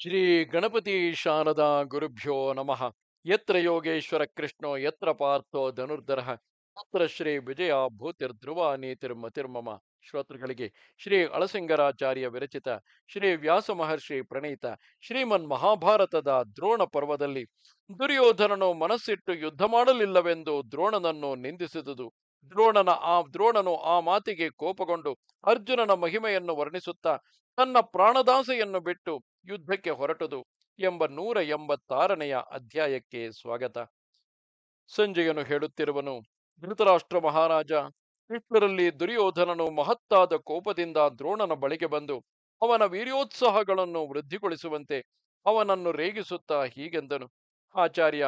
ಶ್ರೀ ಗಣಪತಿ ಶಾರದಾ ಗುರುಭ್ಯೋ ನಮಃ. ಯತ್ರ ಯೋಗೇಶ್ವರ ಕೃಷ್ಣೋ, ಯತ್ರ ಪಾರ್ಥೋ ಧನುರ್ಧರ ಅತ್ರ ಶ್ರೀ ವಿಜಯ ಭೂತಿರ್ಧ್ರುವ ನೀತಿರ್ಮತಿರ್ಮಮ ಶ್ರೋತೃಗಳಿಗೆ ಶ್ರೀ ಅಳಸಿಂಗರಾಚಾರ್ಯ ವಿರಚಿತ, ಶ್ರೀ ವ್ಯಾಸ ಮಹರ್ಷಿ ಪ್ರಣೀತ, ಶ್ರೀಮನ್ ಮಹಾಭಾರತದ ದ್ರೋಣ ಪರ್ವದಲ್ಲಿ ದುರ್ಯೋಧನನು ಮನಸ್ಸಿಟ್ಟು ಯುದ್ಧ ಮಾಡಲಿಲ್ಲವೆಂದು ದ್ರೋಣನನ್ನು ನಿಂದಿಸಿದುದು. ದ್ರೋಣನ ಆ, ದ್ರೋಣನು ಆ ಮಾತಿಗೆ ಕೋಪಗೊಂಡು ಅರ್ಜುನನ ಮಹಿಮೆಯನ್ನು ವರ್ಣಿಸುತ್ತಾ ತನ್ನ ಪ್ರಾಣದಾಸೆಯನ್ನು ಬಿಟ್ಟು ಯುದ್ಧಕ್ಕೆ ಹೊರಟದು ಎಂಬ ನೂರ ಎಂಬತ್ತಾರನೆಯ ಅಧ್ಯಾಯಕ್ಕೆ ಸ್ವಾಗತ. ಸಂಜಯನು ಹೇಳುತ್ತಿರುವನು, ಧೃತರಾಷ್ಟ್ರ ಮಹಾರಾಜ ಇಷ್ಟರಲ್ಲಿ ದುರ್ಯೋಧನನು ಮಹತ್ತಾದ ಕೋಪದಿಂದ ದ್ರೋಣನ ಬಳಿಗೆ ಬಂದು ಅವನ ವೀರ್ಯೋತ್ಸಾಹಗಳನ್ನು ವೃದ್ಧಿಗೊಳಿಸುವಂತೆ ಅವನನ್ನು ರೇಗಿಸುತ್ತಾ ಹೀಗೆಂದನು. ಆಚಾರ್ಯ,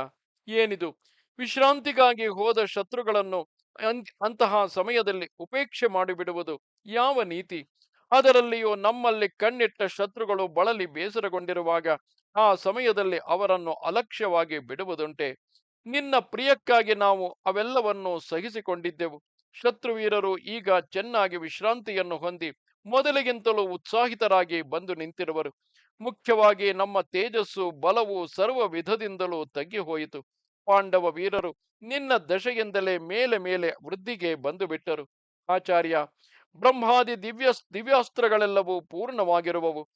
ಏನಿದು? ವಿಶ್ರಾಂತಿಗಾಗಿ ಹೋದ ಶತ್ರುಗಳನ್ನು ಅಂತಹ ಸಮಯದಲ್ಲಿ ಉಪೇಕ್ಷೆ ಮಾಡಿಬಿಡುವುದು ಯಾವ ನೀತಿ? ಅದರಲ್ಲಿಯೂ ನಮ್ಮಲ್ಲಿ ಕಣ್ಣಿಟ್ಟ ಶತ್ರುಗಳು ಬಳಲಿ ಬೇಸರಗೊಂಡಿರುವಾಗ ಆ ಸಮಯದಲ್ಲಿ ಅವರನ್ನು ಅಲಕ್ಷ್ಯವಾಗಿ ಬಿಡುವುದುಂಟೆ. ನಿನ್ನ ಪ್ರಿಯಕ್ಕಾಗಿ ನಾವು ಅವೆಲ್ಲವನ್ನೂ ಸಹಿಸಿಕೊಂಡಿದ್ದೆವು. ಶತ್ರುವೀರರು ಈಗ ಚೆನ್ನಾಗಿ ವಿಶ್ರಾಂತಿಯನ್ನು ಹೊಂದಿ ಮೊದಲಿಗಿಂತಲೂ ಉತ್ಸಾಹಿತರಾಗಿ ಬಂದು ನಿಂತಿರುವರು. ಮುಖ್ಯವಾಗಿ ನಮ್ಮ ತೇಜಸ್ಸು, ಬಲವು ಸರ್ವ ವಿಧದಿಂದಲೂ ತಗ್ಗಿ ಪಾಂಡವ ವೀರರು ನಿನ್ನ ದಶೆಯಿಂದಲೇ ಮೇಲೆ ಮೇಲೆ ವೃದ್ಧಿಗೆ ಬಂದು ಬಿಟ್ಟರು ಆಚಾರ್ಯ ಬ್ರಹ್ಮಾದಿ ದಿವ್ಯ, ದಿವ್ಯಾಸ್ತ್ರಗಳೆಲ್ಲವೂ ಪೂರ್ಣವಾಗಿರುವವು.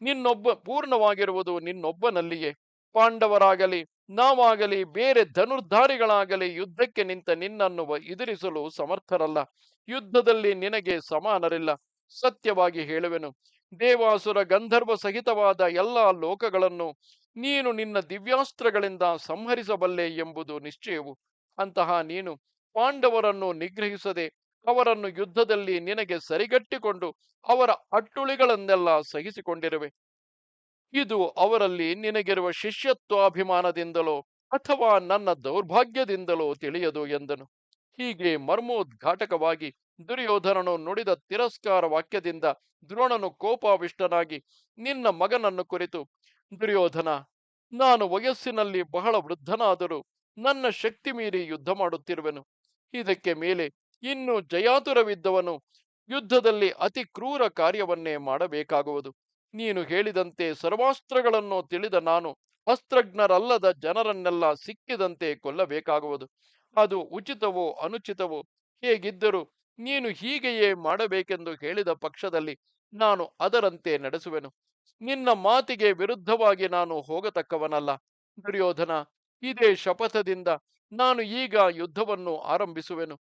ನಿನ್ನೊಬ್ಬ, ಪೂರ್ಣವಾಗಿರುವುದು ನಿನ್ನೊಬ್ಬನಲ್ಲಿಯೇ. ಪಾಂಡವರಾಗಲಿ, ನಾವಾಗಲಿ, ಬೇರೆ ಧನುರ್ಧಾರಿಗಳಾಗಲಿ ಯುದ್ಧಕ್ಕೆ ನಿಂತ ನಿನ್ನನ್ನು ಎದುರಿಸಲು ಸಮರ್ಥರಲ್ಲ. ಯುದ್ಧದಲ್ಲಿ ನಿನಗೆ ಸಮಾನರಿಲ್ಲ. ಸತ್ಯವಾಗಿ ಹೇಳುವೆನು. ದೇವಾಸುರ ಗಂಧರ್ವ ಸಹಿತವಾದ ಎಲ್ಲಾ ಲೋಕಗಳನ್ನು ನೀನು ನಿನ್ನ ದಿವ್ಯಾಸ್ತ್ರಗಳಿಂದ ಸಂಹರಿಸಬಲ್ಲೆ ಎಂಬುದು ನಿಶ್ಚಯವು. ಅಂತಹ ನೀನು ಪಾಂಡವರನ್ನು ನಿಗ್ರಹಿಸದೆ ಅವರನ್ನು ಯುದ್ಧದಲ್ಲಿ ನಿನಗೆ ಸರಿಗಟ್ಟಿಕೊಂಡು ಅವರ ಅಟ್ಟುಳಿಗಳನ್ನೆಲ್ಲ ಸಹಿಸಿಕೊಂಡಿರುವೆ. ಇದು ಅವರಲ್ಲಿ ನಿನಗಿರುವ ಶಿಷ್ಯತ್ವಾಭಿಮಾನದಿಂದಲೋ ಅಥವಾ ನನ್ನ ದೌರ್ಭಾಗ್ಯದಿಂದಲೋ ತಿಳಿಯದು ಎಂದನು. ಹೀಗೆ ಮರ್ಮೋದ್ಘಾಟಕವಾಗಿ ದುರ್ಯೋಧನನು ನುಡಿದ ತಿರಸ್ಕಾರ ವಾಕ್ಯದಿಂದ ದ್ರೋಣನು ಕೋಪಾವಿಷ್ಟನಾಗಿ ನಿನ್ನ ಮಗನನ್ನು ಕುರಿತು, ದುರ್ಯೋಧನ, ನಾನು ವಯಸ್ಸಿನಲ್ಲಿ ಬಹಳ ವೃದ್ಧನಾದರೂ ನನ್ನ ಶಕ್ತಿ ಮೀರಿ ಯುದ್ಧ ಮಾಡುತ್ತಿರುವೆನು. ಇದಕ್ಕೆ ಮೇಲೆ ಇನ್ನು ಜಯಾತುರವಿದ್ದವನು ಯುದ್ಧದಲ್ಲಿ ಅತಿ ಕ್ರೂರ ಕಾರ್ಯವನ್ನೇ ಮಾಡಬೇಕಾಗುವುದು. ನೀನು ಹೇಳಿದಂತೆ ಸರ್ವಾಸ್ತ್ರಗಳನ್ನು ತಿಳಿದ ನಾನು ಅಸ್ತ್ರಜ್ಞರಲ್ಲದ ಜನರನ್ನೆಲ್ಲ ಸಿಕ್ಕಿದಂತೆ ಕೊಲ್ಲಬೇಕಾಗುವುದು. ಅದು ಉಚಿತವೋ ಅನುಚಿತವೋ ಹೇಗಿದ್ದರೂ ನೀನು ಹೀಗೆಯೇ ಮಾಡಬೇಕೆಂದು ಹೇಳಿದ ಪಕ್ಷದಲ್ಲಿ ನಾನು ಅದರಂತೆ ನಡೆಸುವೆನು. ನಿನ್ನ ಮಾತಿಗೆ ವಿರುದ್ಧವಾಗಿ ನಾನು ಹೋಗತಕ್ಕವನಲ್ಲ. ದುರ್ಯೋಧನ, ಇದೇ ಶಪಥದಿಂದ ನಾನು ಈಗ ಯುದ್ಧವನ್ನು ಆರಂಭಿಸುವೆನು.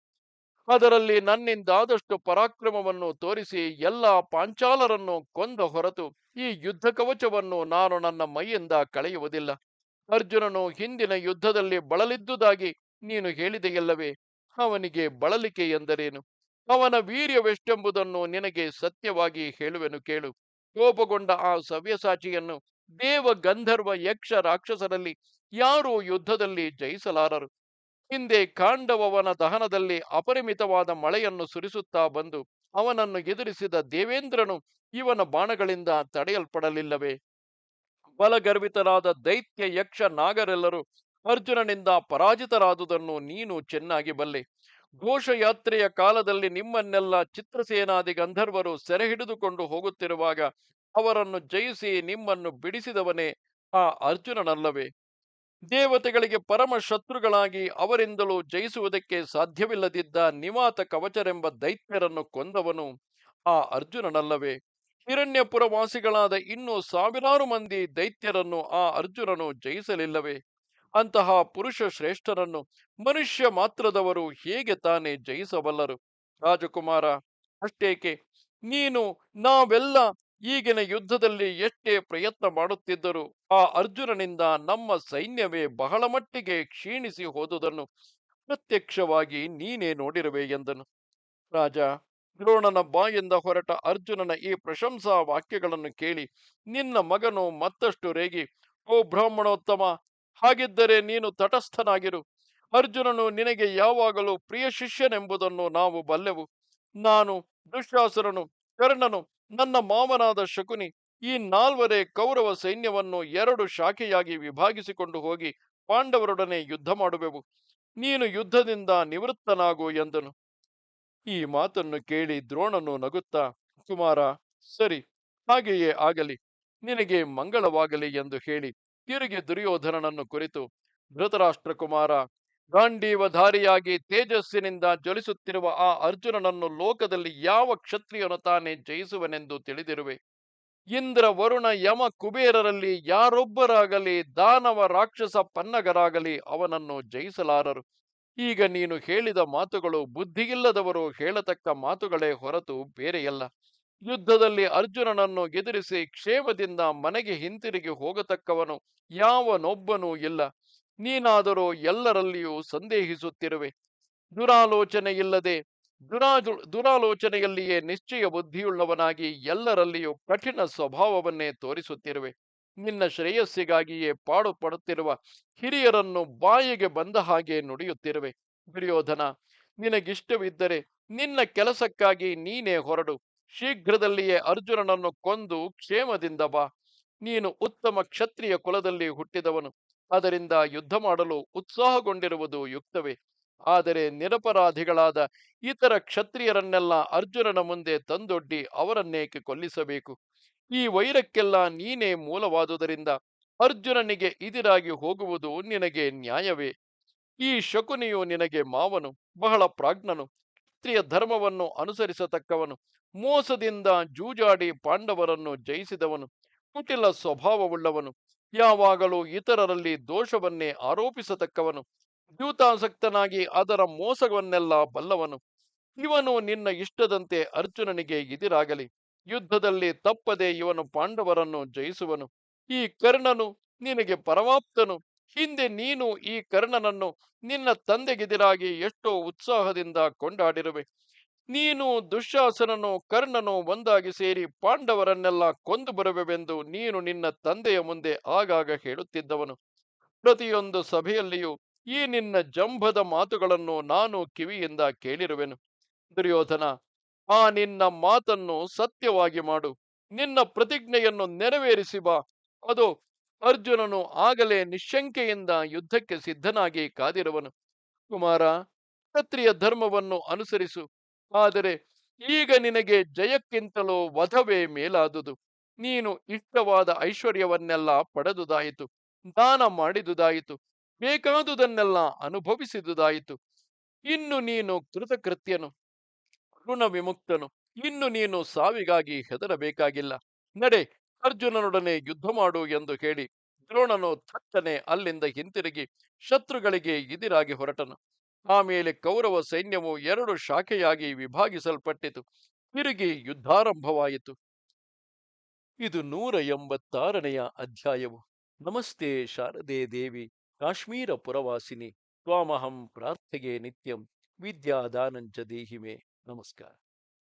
ಅದರಲ್ಲಿ ನನ್ನಿಂದಾದಷ್ಟು ಪರಾಕ್ರಮವನ್ನು ತೋರಿಸಿ ಎಲ್ಲ ಪಾಂಚಾಲರನ್ನು ಕೊಂದ ಹೊರತು ಈ ಯುದ್ಧ ಕವಚವನ್ನು ನಾನು ನನ್ನ ಮೈಯಿಂದ ಕಳೆಯುವುದಿಲ್ಲ. ಅರ್ಜುನನು ಹಿಂದಿನ ಯುದ್ಧದಲ್ಲಿ ಬಳಲಿದ್ದುದಾಗಿ ನೀನು ಹೇಳಿದೆಯಲ್ಲವೇ, ಅವನಿಗೆ ಬಳಲಿಕೆ ಎಂದರೇನು? ಅವನ ವೀರ್ಯವೆಷ್ಟೆಂಬುದನ್ನು ನಿನಗೆ ಸತ್ಯವಾಗಿ ಹೇಳುವೆನು ಕೇಳು. ಕೋಪಗೊಂಡ ಆ ಸವ್ಯಸಾಚಿಯನ್ನು ದೇವ ಗಂಧರ್ವ ಯಕ್ಷ ರಾಕ್ಷಸರಲ್ಲಿ ಯಾರೂ ಯುದ್ಧದಲ್ಲಿ ಜಯಿಸಲಾರರು. ಹಿಂದೆ ಕಾಂಡವವನ ದಹನದಲ್ಲಿ ಅಪರಿಮಿತವಾದ ಮಳೆಯನ್ನು ಸುರಿಸುತ್ತಾ ಬಂದು ಅವನನ್ನು ಎದುರಿಸಿದ ದೇವೇಂದ್ರನು ಇವನ ಬಾಣಗಳಿಂದ ತಡೆಯಲ್ಪಡಲಿಲ್ಲವೇ? ಬಲಗರ್ವಿತರಾದ ದೈತ್ಯ ಯಕ್ಷ ನಾಗರೆಲ್ಲರೂ ಅರ್ಜುನನಿಂದ ಪರಾಜಿತರಾದುದನ್ನು ನೀನು ಚೆನ್ನಾಗಿ ಬಲ್ಲೆ. ಘೋಷಯಾತ್ರೆಯ ಕಾಲದಲ್ಲಿ ನಿಮ್ಮನ್ನೆಲ್ಲ ಚಿತ್ರಸೇನಾದಿ ಗಂಧರ್ವರು ಸೆರೆ ಹಿಡಿದುಕೊಂಡು ಹೋಗುತ್ತಿರುವಾಗ ಅವರನ್ನು ಜಯಿಸಿ ನಿಮ್ಮನ್ನು ಬಿಡಿಸಿದವನೇ ಆ ಅರ್ಜುನನಲ್ಲವೇ? ದೇವತೆಗಳಿಗೆ ಪರಮ ಶತ್ರುಗಳಾಗಿ ಅವರಿಂದಲೂ ಜಯಿಸುವುದಕ್ಕೆ ಸಾಧ್ಯವಿಲ್ಲದಿದ್ದ ನಿವಾತ ಕವಚರೆಂಬ ದೈತ್ಯರನ್ನು ಕೊಂದವನು ಆ ಅರ್ಜುನನಲ್ಲವೇ. ಹಿರಣ್ಯಪುರವಾಸಿಗಳಾದ ಇನ್ನೂ ಸಾವಿರಾರು ಮಂದಿ ದೈತ್ಯರನ್ನು ಆ ಅರ್ಜುನನು ಜಯಿಸಲಿಲ್ಲವೇ. ಅಂತಹ ಪುರುಷ ಶ್ರೇಷ್ಠರನ್ನು ಮನುಷ್ಯ ಮಾತ್ರದವರು ಹೇಗೆ ತಾನೇ ಜಯಿಸಬಲ್ಲರು? ರಾಜಕುಮಾರ, ಅಷ್ಟೇಕೆ? ನೀನು ನಾವೆಲ್ಲ ಈಗಿನ ಯುದ್ಧದಲ್ಲಿ ಎಷ್ಟೇ ಪ್ರಯತ್ನ ಮಾಡುತ್ತಿದ್ದರೂ ಆ ಅರ್ಜುನನಿಂದ ನಮ್ಮ ಸೈನ್ಯವೇ ಬಹಳ ಮಟ್ಟಿಗೆ ಕ್ಷೀಣಿಸಿ ಹೋದುದನ್ನು ಪ್ರತ್ಯಕ್ಷವಾಗಿ ನೀನೇ ನೋಡಿರುವೆ ಎಂದನು. ರಾಜ, ದ್ರೋಣನ ಬಾಯಿಂದ ಹೊರಟ ಅರ್ಜುನನ ಈ ಪ್ರಶಂಸಾ ವಾಕ್ಯಗಳನ್ನು ಕೇಳಿ ನಿನ್ನ ಮಗನು ಮತ್ತಷ್ಟು ರೇಗಿ, ಓ ಬ್ರಾಹ್ಮಣೋತ್ತಮ, ಹಾಗಿದ್ದರೆ ನೀನು ತಟಸ್ಥನಾಗಿರು. ಅರ್ಜುನನು ನಿನಗೆ ಯಾವಾಗಲೂ ಪ್ರಿಯ ಶಿಷ್ಯನೆಂಬುದನ್ನು ನಾವು ಬಲ್ಲೆವು. ನಾನು ದುಶ್ಯಾಸರನು ಕರ್ಣನು ನನ್ನ ಮಾವನಾದ ಶಕುನಿ ಈ ನಾಲ್ವರೇ ಕೌರವ ಸೈನ್ಯವನ್ನು ಎರಡು ಶಾಖೆಯಾಗಿ ವಿಭಾಗಿಸಿಕೊಂಡು ಹೋಗಿ ಪಾಂಡವರೊಡನೆ ಯುದ್ಧ ಮಾಡುವೆವು. ನೀನು ಯುದ್ಧದಿಂದ ನಿವೃತ್ತನಾಗು ಎಂದನು. ಈ ಮಾತನ್ನು ಕೇಳಿ ದ್ರೋಣನು ನಗುತ್ತಾ, ಕುಮಾರ, ಸರಿ, ಹಾಗೆಯೇ ಆಗಲಿ. ನಿನಗೆ ಮಂಗಳವಾಗಲಿ ಎಂದು ಹೇಳಿ ತಿರುಗಿ ದುರ್ಯೋಧನನನ್ನು ಕುರಿತು ಧೃತರಾಷ್ಟ್ರ ಕುಮಾರ ಗಾಂಡೀವಧಾರಿಯಾಗಿ ತೇಜಸ್ಸಿನಿಂದ ಜ್ವಲಿಸುತ್ತಿರುವ ಆ ಅರ್ಜುನನನ್ನು ಲೋಕದಲ್ಲಿ ಯಾವ ಕ್ಷತ್ರಿಯನು ತಾನೇ ಜಯಿಸುವನೆಂದು ತಿಳಿದಿರುವೆ. ಇಂದ್ರ, ವರುಣ, ಯಮ, ಕುಬೇರರಲ್ಲಿ ಯಾರೊಬ್ಬರಾಗಲಿ ದಾನವ, ರಾಕ್ಷಸ, ಪನ್ನಗರಾಗಲಿ ಅವನನ್ನು ಜಯಿಸಲಾರರು. ಈಗ ನೀನು ಹೇಳಿದ ಮಾತುಗಳು ಬುದ್ಧಿಗಿಲ್ಲದವರು ಹೇಳತಕ್ಕ ಮಾತುಗಳೇ ಹೊರತು ಬೇರೆಯಲ್ಲ. ಯುದ್ಧದಲ್ಲಿ ಅರ್ಜುನನನ್ನು ಎದುರಿಸಿ ಕ್ಷೇಮದಿಂದ ಮನೆಗೆ ಹಿಂತಿರುಗಿ ಹೋಗತಕ್ಕವನು ಯಾವನೊಬ್ಬನೂ ಇಲ್ಲ. ನೀನಾದರೂ ಎಲ್ಲರಲ್ಲಿಯೂ ಸಂದೇಹಿಸುತ್ತಿರುವೆ. ದುರಾಲೋಚನೆಯಿಲ್ಲದೆ, ದುರಾಜು, ದುರಾಲೋಚನೆಯಲ್ಲಿಯೇ ನಿಶ್ಚಯ ಬುದ್ಧಿಯುಳ್ಳವನಾಗಿ ಎಲ್ಲರಲ್ಲಿಯೂ ಕಠಿಣ ಸ್ವಭಾವವನ್ನೇ ತೋರಿಸುತ್ತಿರುವೆ. ನಿನ್ನ ಶ್ರೇಯಸ್ಸಿಗಾಗಿಯೇ ಪಾಡು ಪಡುತ್ತಿರುವ ಹಿರಿಯರನ್ನು ಬಾಯಿಗೆ ಬಂದ ಹಾಗೆ ನುಡಿಯುತ್ತಿರುವೆ. ದುರ್ಯೋಧನ, ನಿನಗಿಷ್ಟವಿದ್ದರೆ ನಿನ್ನ ಕೆಲಸಕ್ಕಾಗಿ ನೀನೇ ಹೊರಡು. ಶೀಘ್ರದಲ್ಲಿಯೇ ಅರ್ಜುನನನ್ನು ಕೊಂದು ಕ್ಷೇಮದಿಂದ ಬಾ. ನೀನು ಉತ್ತಮ ಕ್ಷತ್ರಿಯ ಕುಲದಲ್ಲಿ ಹುಟ್ಟಿದವನು. ಅದರಿಂದ ಯುದ್ಧ ಮಾಡಲು ಉತ್ಸಾಹಗೊಂಡಿರುವುದು ಯುಕ್ತವೇ. ಆದರೆ ನಿರಪರಾಧಿಗಳಾದ ಇತರ ಕ್ಷತ್ರಿಯರನ್ನೆಲ್ಲ ಅರ್ಜುನನ ಮುಂದೆ ತಂದೊಡ್ಡಿ ಅವರನ್ನೇಕೆ ಕೊಲ್ಲಿಸಬೇಕು? ಈ ವೈರಕ್ಕೆಲ್ಲ ನೀನೇ ಮೂಲವಾದುದರಿಂದ ಅರ್ಜುನನಿಗೆ ಇದಿರಾಗಿ ಹೋಗುವುದು ನಿನಗೆ ನ್ಯಾಯವೇ? ಈ ಶಕುನಿಯು ನಿನಗೆ ಮಾವನು, ಬಹಳ ಪ್ರಾಜ್ಞನು, ಕ್ಷತ್ರಿಯ ಧರ್ಮವನ್ನು ಅನುಸರಿಸತಕ್ಕವನು, ಮೋಸದಿಂದ ಜೂಜಾಡಿ ಪಾಂಡವರನ್ನು ಜಯಿಸಿದವನು, ಕುಟಿಲ ಸ್ವಭಾವವುಳ್ಳವನು ಯಾವಾಗಲೂ ಇತರರಲ್ಲಿ ದೋಷವನ್ನೇ ಆರೋಪಿಸತಕ್ಕವನು. ದ್ಯೂತಾಸಕ್ತನಾಗಿ ಅದರ ಮೋಸವನ್ನೆಲ್ಲ ಬಲ್ಲವನು. ಇವನು ನಿನ್ನ ಇಷ್ಟದಂತೆ ಅರ್ಜುನನಿಗೆ ಇದಿರಾಗಲಿ ಯುದ್ಧದಲ್ಲಿ ತಪ್ಪದೆ ಇವನು ಪಾಂಡವರನ್ನು ಜಯಿಸುವನು. ಈ ಕರ್ಣನು ನಿನಗೆ ಪರಮಾಪ್ತನು. ಹಿಂದೆ ನೀನು ಈ ಕರ್ಣನನ್ನು ನಿನ್ನ ತಂದೆಗೆದಿರಾಗಿ ಎಷ್ಟೋ ಉತ್ಸಾಹದಿಂದ ಕೊಂಡಾಡಿರುವೆ. ನೀನು ದುಶ್ಯಾಸನನು ಕರ್ಣನು ಒಂದಾಗಿ ಸೇರಿ ಪಾಂಡವರನ್ನೆಲ್ಲ ಕೊಂದು ಬರುವೆವೆಂದು ನೀನು ನಿನ್ನ ತಂದೆಯ ಮುಂದೆ ಆಗಾಗ ಹೇಳುತ್ತಿದ್ದವನು. ಪ್ರತಿಯೊಂದು ಸಭೆಯಲ್ಲಿಯೂ ಈ ನಿನ್ನ ಜಂಭದ ಮಾತುಗಳನ್ನು ನಾನು ಕಿವಿಯಿಂದ ಕೇಳಿರುವೆನು. ದುರ್ಯೋಧನ, ಆ ನಿನ್ನ ಮಾತನ್ನು ಸತ್ಯವಾಗಿ ಮಾಡು. ನಿನ್ನ ಪ್ರತಿಜ್ಞೆಯನ್ನು ನೆರವೇರಿಸಿ ಬಾ. ಅದು ಅರ್ಜುನನು ಆಗಲೇ ನಿಶಂಕೆಯಿಂದ ಯುದ್ಧಕ್ಕೆ ಸಿದ್ಧನಾಗಿ ಕಾದಿರುವನು. ಕುಮಾರ, ಕ್ಷತ್ರಿಯ ಧರ್ಮವನ್ನು ಅನುಸರಿಸು. ಆದರೆ ಈಗ ನಿನಗೆ ಜಯಕ್ಕಿಂತಲೂ ವಧವೇ ಮೇಲಾದುದು. ನೀನು ಇಷ್ಟವಾದ ಐಶ್ವರ್ಯವನ್ನೆಲ್ಲ ಪಡೆದುದಾಯಿತು. ದಾನ ಮಾಡಿದುದಾಯಿತು. ಬೇಕಾದುದನ್ನೆಲ್ಲ ಅನುಭವಿಸಿದುದಾಯಿತು. ಇನ್ನು ನೀನು ಕೃತಕೃತ್ಯನು ಋಣ ವಿಮುಕ್ತನು ಇನ್ನು ನೀನು ಸಾವಿಗಾಗಿ ಹೆದರಬೇಕಾಗಿಲ್ಲ. ನಡೆ, ಅರ್ಜುನನೊಡನೆ ಯುದ್ಧ ಮಾಡು ಎಂದು ಹೇಳಿ ದ್ರೋಣನು ಥಟ್ಟನೆ ಅಲ್ಲಿಂದ ಹಿಂತಿರುಗಿ ಶತ್ರುಗಳಿಗೆ ಇದಿರಾಗಿ ಹೊರಟನು. ಆಮೇಲೆ ಕೌರವ ಸೈನ್ಯವು ಎರಡು ಶಾಖೆಯಾಗಿ ವಿಭಾಗಿಸಲ್ಪಟ್ಟಿತು. ತಿರುಗಿ ಯುದ್ಧಾರಂಭವಾಯಿತು. ಇದು ನೂರ ಎಂಬತ್ತಾರನೆಯ ಅಧ್ಯಾಯವು. ನಮಸ್ತೆ ಶಾರದೆ ದೇವಿ, ಕಾಶ್ಮೀರ ಪುರವಾಸಿನಿ, ತ್ವಾಮಹಂ ಪ್ರಾರ್ಥೆಗೆ ನಿತ್ಯಂ ವಿದ್ಯಾದಾನಂಚ ದೇಹಿಮೆ. ನಮಸ್ಕಾರ.